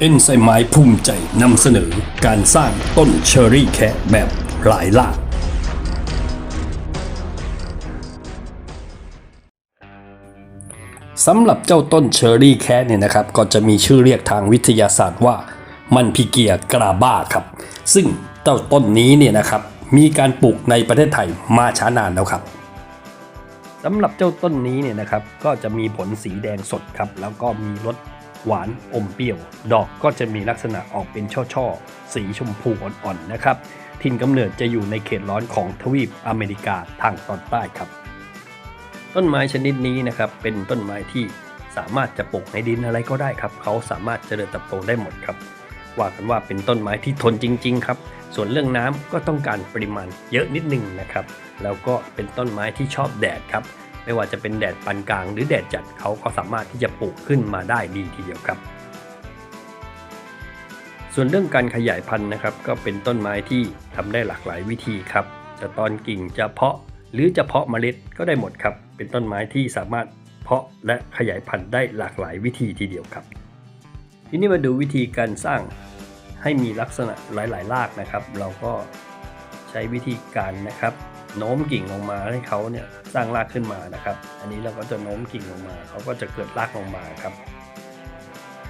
เอ็นไซไม้ภูมิใจนำเสนอการสร้างต้นเชอร์รี่แคะแบบหลายลากสำหรับเจ้าต้นเชอร์รี่แคะเนี่ยนะครับ ก็จะมีชื่อเรียกทางวิทยาศาสตร์ว่ามันพิเกียกราบ้าครับ ซึ่งเจ้าต้นนี้เนี่ยนะครับ มีการปลูกในประเทศไทยมาช้านานแล้วครับสำหรับเจ้าต้นนี้เนี่ยนะครับ ก็จะมีผลสีแดงสดครับ แล้วก็มีรส หวานอมเปรี้ยว ดอกก็จะมีลักษณะออกเป็นช่อๆ สีชมพูอ่อนๆนะครับถิ่นกำเนิดจะอยู่ในเขตร้อนของทวีปอเมริกาทางตอนใต้ครับ ต้นไม้ชนิดนี้นะครับเป็นต้นไม้ที่สามารถจะปลูกในดินอะไรก็ได้ครับ เขาสามารถเจริญเติบโตได้หมดครับ ว่ากันว่าเป็นต้นไม้ที่ทนจริง ๆ ครับ ส่วนเรื่องน้ำก็ต้องการปริมาณเยอะนิดนึงนะครับ แล้วก็เป็นต้นไม้ที่ชอบแดดครับ ไม่ว่าจะเป็นแดดปานกลางหรือแดดจัดเขาก็สามารถที่จะปลูกขึ้นมาได้ดีทีเดียวครับ ส่วนเรื่องการขยายพันธุ์นะครับ ก็เป็นต้นไม้ที่ทำได้หลากหลายวิธีครับ จะตอนกิ่งจะเพาะหรือจะเพาะเมล็ดก็ได้หมดครับ เป็นต้นไม้ที่สามารถเพาะและขยายพันธุ์ได้หลากหลายวิธีทีเดียวครับ ทีนี้มาดูวิธีการสร้างให้มีลักษณะหลาย ๆ รากนะครับ เราก็ ช้วิธีการนะครับ โน้มกิ่งลงมาให้เขาเนี่ยสร้างรากขึ้นมานะครับ อันนี้เราก็จะโน้มกิ่งลงมาเขาก็จะเกิดรากลงมาครับ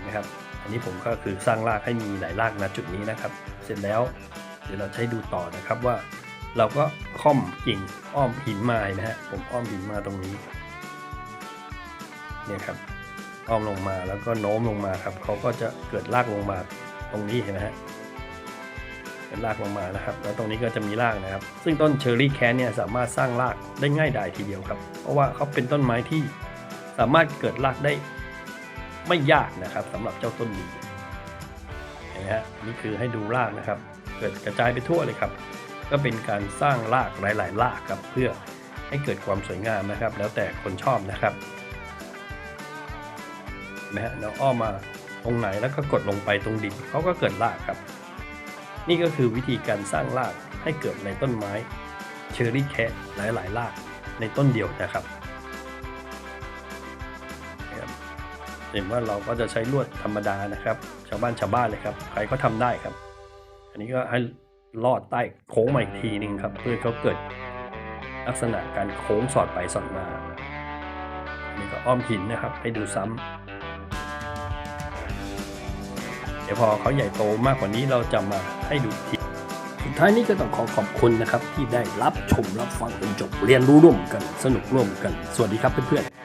นะครับอันนี้ผมก็คือสร้างรากให้มีหลายรากณจุดนี้นะครับ เสร็จแล้วเดี๋ยวเราใช้ดูต่อนะครับว่า เราก็ค่อมกิ่งอ้อมหินมาเห็นะฮะผมอ้อมหินมาตรงนี้เนี่ยครับอ้อมลงมาแล้วก็โน้มลงมาครับเขาก็จะเกิดรากลงมาตรงนี้เห็นไหมฮะ เป็นรากลงมานะครับ แล้วตรงนี้ก็จะมีรากนะครับ ซึ่งต้นเชอร์รี่แคนเนี่ยสามารถสร้างรากได้ง่ายดายทีเดียวครับ เพราะว่าเขาเป็นต้นไม้ที่สามารถเกิดรากได้ไม่ยากนะครับสำหรับเจ้าต้นนี้เห็นไหมฮะนี่คือให้ดูรากนะครับ เกิดกระจายไปทั่วเลยครับ ก็เป็นการสร้างรากหลาย ๆ รากครับ เพื่อให้เกิดความสวยงามนะครับ แล้วแต่คนชอบนะครับนไหมฮะเราอ้อมมาตรงไหนแล้วก็กดลงไปตรงดินเขาก็เกิดรากครับ นี่ก็คือวิธีการสร้างรากให้เกิดในต้นไม้เชอร์รี่แคะหลายๆรากในต้นเดียวนะครับเห็นว่าเราก็จะใช้ลวดธรรมดานะครับ ชาวบ้านชาวบ้านเลยครับใครก็ทำได้ครับ อันนี้ก็ให้ลอดใต้โค้งมาอีกทีหนึ่งครับ เพื่อเขาเกิดลักษณะการโค้งสอดไปสอดมาอันนี้ก็อ้อมหินนะครับ ให้ดูซ้ำ เดี๋ยวพอเขาใหญ่โตมากกว่านี้เราจะมาให้ดูทีสุดท้ายนี้ก็ต้องขอขอบคุณนะครับที่ได้รับชมรับฟังจนจบเรียนรู้ร่วมกันสนุกร่วมกัน สวัสดีครับเพื่อนๆ